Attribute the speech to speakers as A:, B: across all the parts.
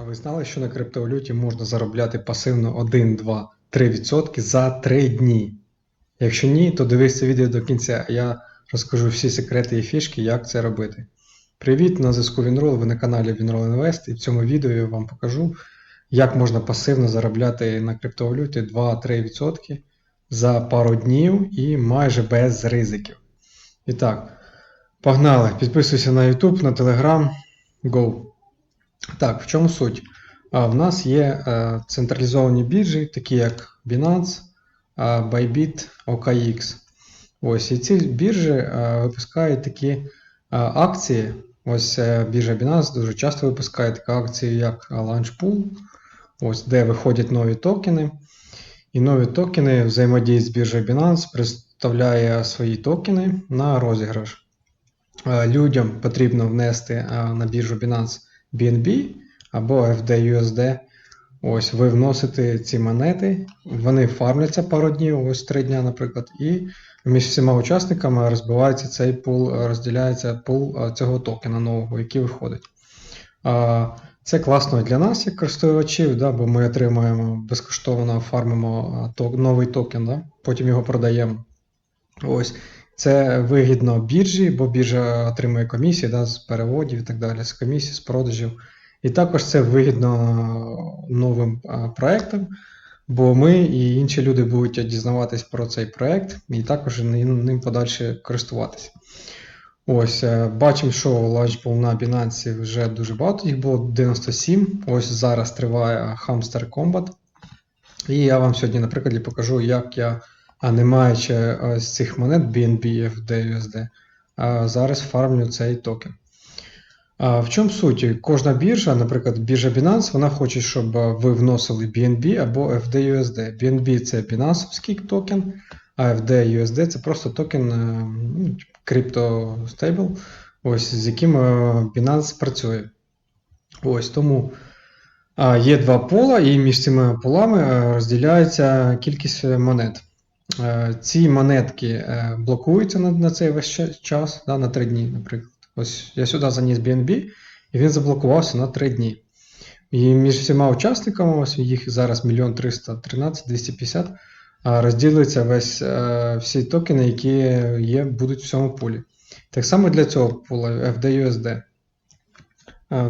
A: А ви знали, що на криптовалюті можна заробляти пасивно 1, 2, 3% за 3 дні? Якщо ні, то дивись це відео до кінця, а я розкажу всі секрети і фішки, як це робити. Привіт, на зв'язку Вінрол, ви на каналі Вінрол Інвест, і в цьому відео я вам покажу, як можна пасивно заробляти на криптовалюті 2-3% за пару днів і майже без ризиків. І так, погнали! Підписуйся на YouTube, на Telegram, Go! Так, в чому суть? В нас є е, централізовані біржі, такі як Binance, Bybit, OKX. Ось, і ці біржі е, випускають такі е, акції. Ось біржа Binance дуже часто випускає такі акції, як Launch Pool, ось, де виходять нові токени. І нові токени взаємодіють з біржею Binance, представляє свої токени на розіграш. Людям потрібно внести на біржу Binance BNB або FDUSD. Ось ви вносите ці монети, вони фармляться пару днів, ось 3 дня, наприклад, і між всіма учасниками розбивається цей пул, розділяється пул цього токена нового, який виходить. Це класно для нас, як користувачів, да, бо ми отримуємо безкоштовно фармимо ток, новий токен, да, потім його продаємо. Ось. Це вигідно біржі, бо біржа отримує комісії да, з переводів і так далі, з комісій, з продажів. І також це вигідно новим проектам, бо ми і інші люди будуть дізнаватись про цей проект і також ним, подальше користуватися. Ось, е, бачимо, що Launchpool на Binance вже дуже багато, їх було 97. Ось зараз триває Hamster Combat. І я вам сьогодні, на прикладі, покажу, як я, а не маючи ось цих монет BNB, FD, USD, зараз фармлю цей токен. В чому суть? Кожна біржа, наприклад, біржа Binance, вона хоче, щоб ви вносили BNB або FDUSD. BNB це Binance токен, а FDUSD це просто токен е, ну, Stable, ось, з яким е, Binance працює. Ось тому є два пола, і між цими полами е, розділяється кількість монет. Е, Ці монетки е, блокуються на, на цей весь час, да, на 3 дні, наприклад. Ось я сюди заніс BNB, і він заблокувався на 3 дні. І між всіма учасниками, ось їх зараз 1 313 250, а, розділиться весь е, всі токени, які є, будуть в цьому пулі. Так само для цього пула FDUSD.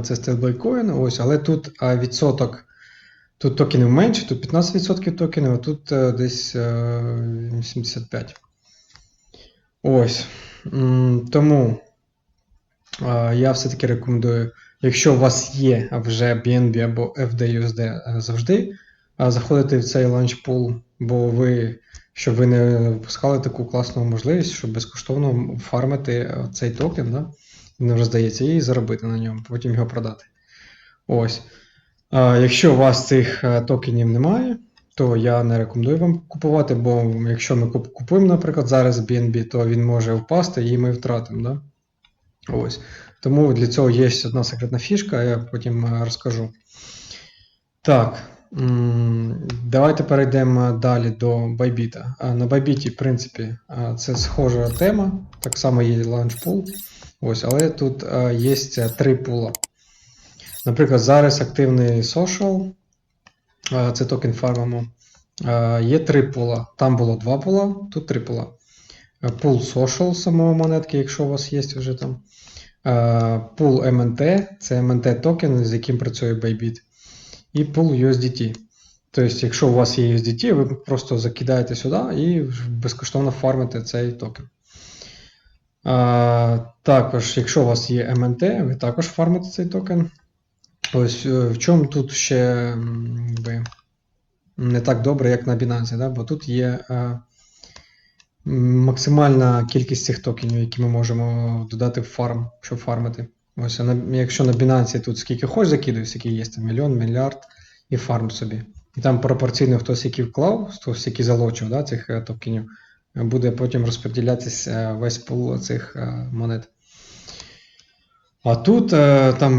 A: Це стейблкоін, ось, але тут відсоток. Тут токенів менше, тут 15% токенів, а тут е, десь е, 75%. Ось. М, Тому я все-таки рекомендую, якщо у вас є вже BNB або FDUSD е, завжди, е, заходити в цей pool, бо ви, щоб ви не випускали таку класну можливість, щоб безкоштовно фармити е, цей токен, да? не роздається, і заробити на ньому, потім його продати. Ось. Якщо у вас цих е, токенів немає, то я не рекомендую вам купувати, бо якщо ми купуємо, наприклад, зараз BNB, то він може впасти і ми втратимо. Да? Ось. Тому для цього є одна секретна фішка, я потім е, розкажу. Так, давайте перейдемо далі до Bybit. На Bybit, в принципі, це схожа тема, так само є Launch Pool. Ось, але тут є три пула. Наприклад, зараз активний social, це токен фармимо. Є три пула. Там було два пула, тут три пула. Е, Пул social самого монетки, якщо у вас є вже там. Е, Пул MNT, це MNT токен, з яким працює Bybit. І пул USDT. Тобто, якщо у вас є USDT, ви просто закидаєте сюди і безкоштовно фармите цей токен. Також, якщо у вас є MNT, ви також фармите цей токен. Ось е, в чому тут ще якби, не так добре, як на Binance, да? бо тут є е, максимальна кількість цих токенів, які ми можемо додати в фарм, щоб фармити. Ось, якщо на Binance тут скільки хочеш закидуй, скільки є, там мільйон, мільярд і фарм собі. І там пропорційно хтось який вклав, хтось який залочив да, цих е, токенів, буде потім розподілятися весь пул цих монет. А тут там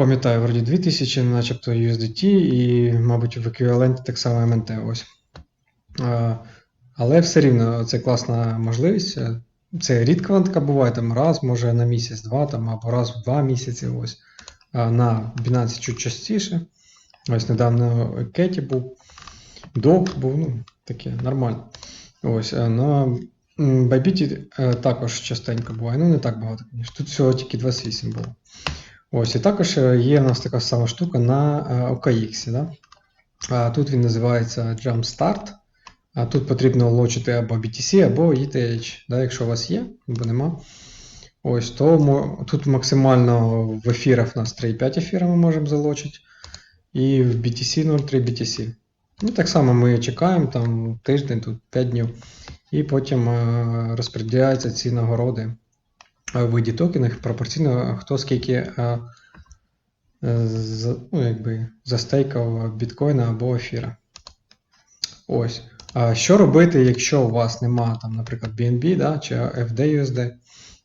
A: пам'ятаю, вроді 2000, начебто USDT, і, мабуть, в еквіваленті так само MNT. Ось. Е, Але все рівно це класна можливість. Е, Це рідко така буває, там раз, може на місяць-два, там, або раз в два місяці. Ось. на Binance чуть частіше. Ось недавно Кеті був, Док був, ну, таке нормально. Ось, е, на Bybit е, також частенько буває, ну не так багато, звісно. Тут всього тільки 28 було. Ось, і також е, є в нас така сама штука на е, OKX. Да? Тут він називається Jumpstart. Тут потрібно лочити або BTC, або ETH, да, якщо у вас є, або нема. Ось, то мо- тут максимально в ефірах у нас 3,5 ефіра ми можемо залочити. І в BTC 0,3 BTC. Ну, так само ми чекаємо там тиждень, тут 5 днів. І потім е, розподіляються ці нагороди виді токенів пропорційно хто скільки е, ну, якби, застейкав біткоїна або ефіра. Ось. Що робити, якщо у вас нема, там, наприклад, BNB да, чи FDUSD?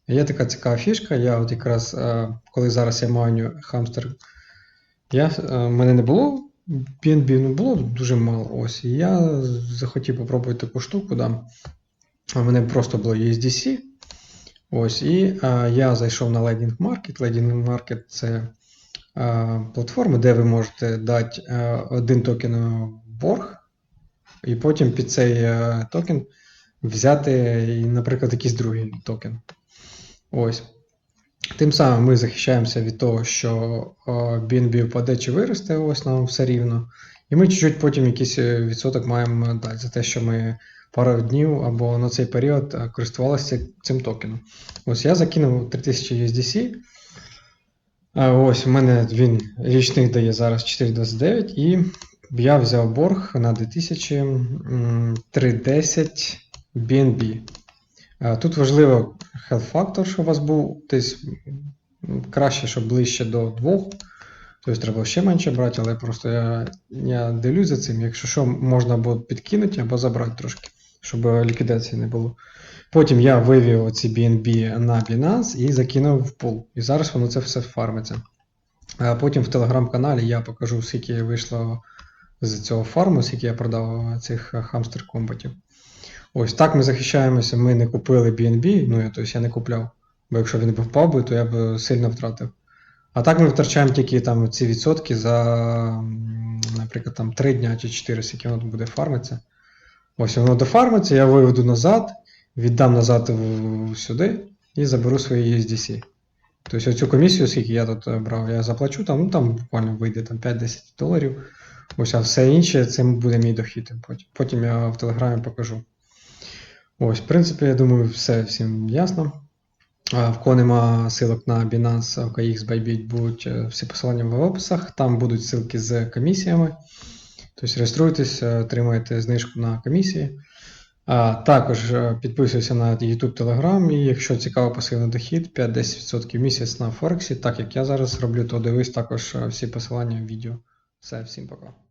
A: Є така цікава фішка. Я от якраз, е, коли зараз я маю хамстер, я, е, мене не було BNB, ну було дуже мало. Ось. І я захотів попробувати таку штуку. Да. У мене просто було USDC. Ось, і е, я зайшов на Lightning Market. Lightning Market це е, платформа, де ви можете дати е, один токен борг, і потім під цей е, токен взяти, наприклад, якийсь другий токен. Ось. Тим самим ми захищаємося від того, що BNB впаде чи виросте, ось нам все рівно. І ми чуть-чуть потім якийсь е, відсоток маємо дати за те, що ми пару днів або на цей період е, користувалися цим токеном. Ось я закинув 3000 USDC. Ось у мене він річних дає зараз 4,29 і я взяв борг на 2000 310 BNB. Тут важливо health factor, щоб у вас був десь краще, щоб ближче до 2. Тобто треба ще менше брати, але просто я, я дивлюсь за цим. Якщо що, можна або підкинути, або забрати трошки, щоб ліквідації не було. Потім я вивів ці BNB на Binance і закинув в пул. І зараз воно це все фармиться. А потім в телеграм-каналі я покажу, скільки вийшло з цього фарму, скільки я продав цих хамстер комбатів. Ось так ми захищаємося. Ми не купили BNB, ну я, тобто я не купляв. Бо якщо він би впав би, то я б сильно втратив. А так ми втрачаємо тільки там ці відсотки за, наприклад, там 3 дня чи 4, скільки воно буде фармитися. Ось воно дофармиться, я виведу назад, віддам назад сюди і заберу свої USDC. Тобто оцю комісію, скільки я тут е, брав, я заплачу, там, ну там буквально вийде там 5-10 доларів. Ось, а все інше це буде мій дохід. Потім, я в Телеграмі покажу. Ось, в принципі, я думаю, все всім ясно. В кого нема ссылок на Binance, OKX, Bybit, будуть всі посилання в описах. Там будуть ссылки з комісіями. Тобто реєструйтесь, е, отримаєте знижку на комісії. А, також е, підписуйся на YouTube Telegram, і якщо цікаво пасивний дохід, 5-10% в місяць на Форексі, так як я зараз роблю, то дивись також е, всі посилання в відео. Все, всім пока.